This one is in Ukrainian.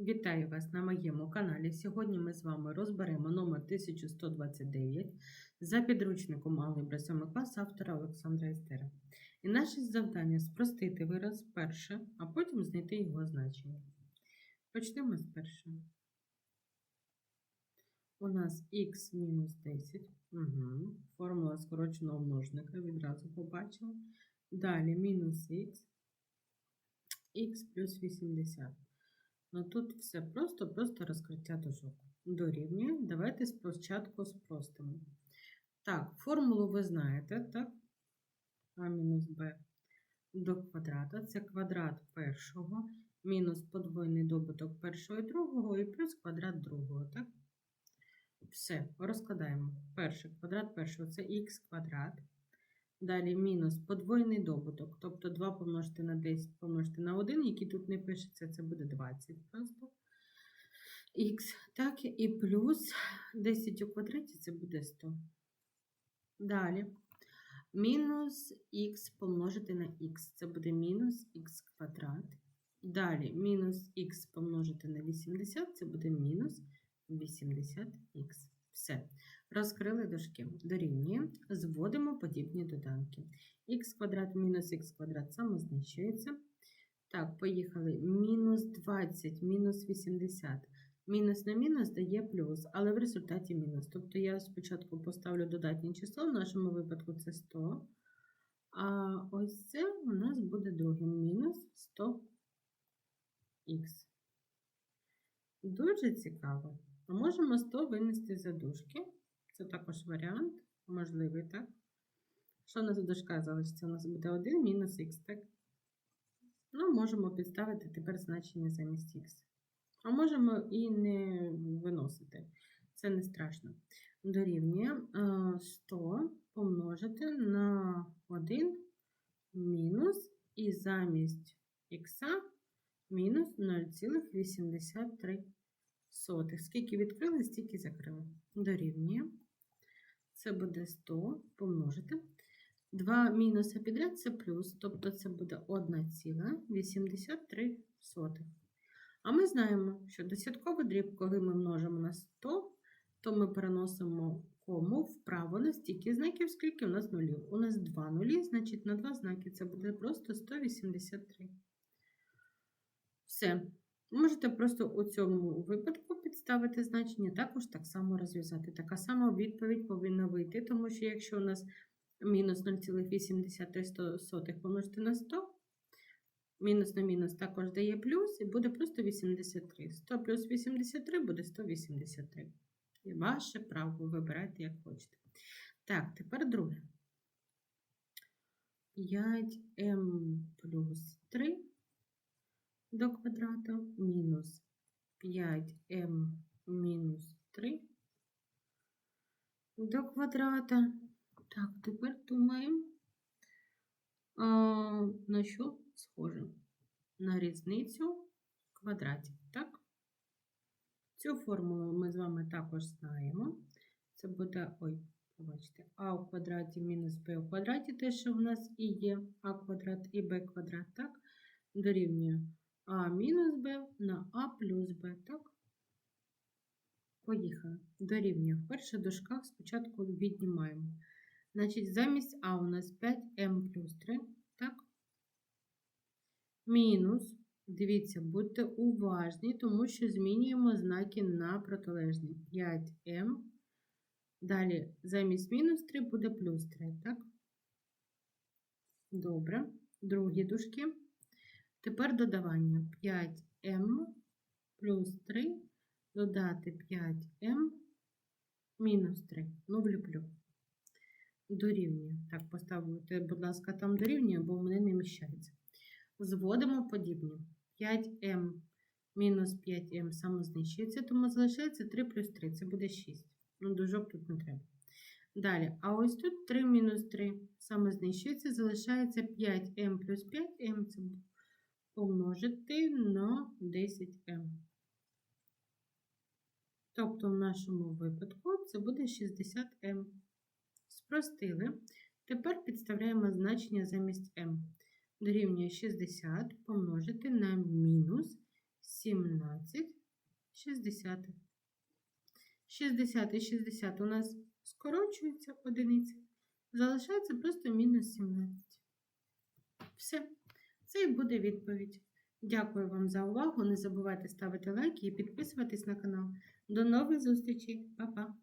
Вітаю вас на моєму каналі. Сьогодні ми з вами розберемо номер 1129 за підручником Алгебра 7 клас автора Олександра Істера. І наше завдання спростити вираз перше, а потім знайти його значення. Почнемо з першого. У нас х мінус 10. Угу. Формула скороченого множника відразу побачили. Далі мінус х, х плюс 80. Ну тут все просто, просто розкриття дужок. Дорівнює. Давайте спочатку спростимо. Так, формулу ви знаєте, так? А мінус Б до квадрата. Це квадрат першого, мінус подвойний добуток першого і другого, і плюс квадрат другого, так? Все, розкладаємо. Перший квадрат першого це х квадрат. Далі мінус подвойний добуток, тобто 2 помножити на 10 помножити на 1, який тут не пишеться, це буде 20 просто. Х, так, і плюс 10 у квадраті це буде 100. Далі. Мінус х помножити на х, це буде мінус х квадрат. Далі мінус х помножити на 80, це буде мінус 80х. Все. Розкрили дужки. Дорівнює. Зводимо подібні доданки. х квадрат мінус х квадрат самознищується. Так, поїхали. Мінус 20, мінус 80. Мінус на мінус дає плюс, але в результаті мінус. Тобто я спочатку поставлю додатнє число, в нашому випадку це 100. А ось це у нас буде другим мінус 100х. Дуже цікаво. А можемо 100 винести за дужки. Це також варіант, можливий, так? Що у нас в дужках залишиться? У нас буде 1 мінус х, так? Ну, можемо підставити тепер значення замість х. А можемо і не виносити. Це не страшно. Дорівнює 100 помножити на 1 мінус і замість х мінус 0,83. Скільки відкрили, стільки закрили. Дорівнює. Це буде 100 помножити. 2 мінуси підряд це плюс, тобто це буде 1,83. А ми знаємо, що десятковий дріб, коли ми множимо на 100, то ми переносимо кому вправо на стільки знаків, скільки у нас нулів. У нас 2 нулі, значить на 2 знаки це буде просто 183. Все. Можете просто у цьому випадку підставити значення, також так само розв'язати. Така сама відповідь повинна вийти, тому що якщо у нас мінус 0,83 помножити на 100, мінус на мінус також дає плюс, і буде просто 83. 100 плюс 83 буде 183. І ваше право вибирайте, як хочете. Так, тепер друге. 5m плюс 3 до квадрату мінус 5m мінус 3 до квадрата. Так, тепер думаємо, на що схоже? На різницю квадратів, так? Цю формулу ми з вами також знаємо. Це буде, ой, побачите, а у квадраті мінус b у квадраті, те, що в нас і є а квадрат і b квадрат, так? Дорівнює а мінус b на а плюс b, так? Поїхали. Дорівнює. В перших дужках спочатку віднімаємо. Значить, замість А у нас 5m плюс 3, так? Мінус. Дивіться, будьте уважні, тому що змінюємо знаки на протилежні. 5m. Далі, замість мінус 3 буде плюс 3, так? Добре. Другі дужки. Тепер додавання 5m плюс 3 додати 5m мінус 3. Ну, влюблю. Дорівнює. Так, поставте, будь ласка, там дорівнює, бо в мене не вміщається. Зводимо подібні. 5m мінус 5m самознищується, тому залишається 3 плюс 3. Це буде 6. Ну, дужок тут не треба. Далі, а ось тут 3 мінус 3 самознищується, залишається 5m плюс 5m. Це помножити на 10m. Тобто, в нашому випадку це буде 60m. Спростили. Тепер підставляємо значення замість m. Дорівнює 60 помножити на мінус 17 шістдесятих. 60 і 60 у нас скорочуються одиниці. Залишається просто мінус 17. Все. Це і буде відповідь. Дякую вам за увагу. Не забувайте ставити лайки і підписуватись на канал. До нових зустрічей. Па-па!